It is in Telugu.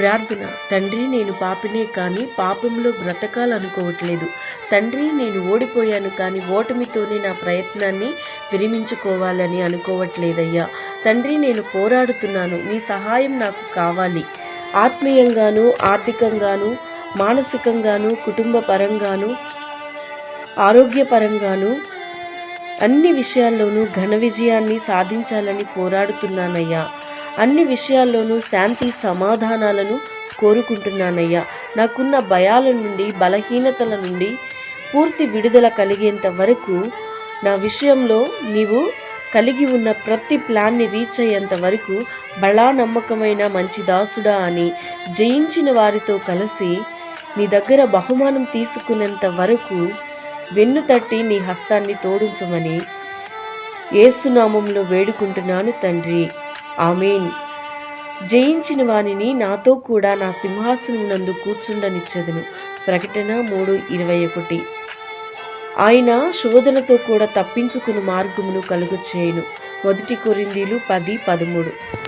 ప్రార్థన. తండ్రి నేను పాపినే కానీ పాపంలో బ్రతకాలనుకోవట్లేదు. తండ్రి నేను ఓడిపోయాను కానీ ఓటమితోనే నా ప్రయత్నాన్ని విరమించుకోవాలని అనుకోవట్లేదయ్యా. తండ్రి నేను పోరాడుతున్నాను. నీ సహాయం నాకు కావాలి. ఆత్మీయంగాను ఆర్థికంగాను మానసికంగాను కుటుంబ పరంగాను ఆరోగ్యపరంగాను అన్ని విషయాల్లోనూ ఘన విజయాన్ని సాధించాలని పోరాడుతున్నానయ్యా. అన్ని విషయాల్లోనూ శాంతి సమాధానాలను కోరుకుంటున్నానయ్యా. నాకున్న భయాల నుండి బలహీనతల నుండి పూర్తి విడుదల కలిగేంత వరకు నా విషయంలో నీవు కలిగి ఉన్న ప్రతి ప్లాన్ని రీచ్ అయ్యేంత వరకు బలా నమ్మకమైన మంచి దాసుడా అని జయించిన వారితో కలిసి నీ దగ్గర బహుమానం తీసుకునేంత వరకు వెన్ను తట్టి నీ హస్తాన్ని తోడించమని ఏసునామంలో వేడుకుంటున్నాను తండ్రి. ఆమెన్. జయించిన వానిని నాతో కూడా నా సింహాసనం నందు కూర్చుండనిచ్చదును. ప్రకటన మూడు ఇరవై ఒకటి. ఆయన శోధనతో కూడా తప్పించుకుని మార్గమును కలుగు చేయను మొదటి కొరిందీలు పది పదమూడు.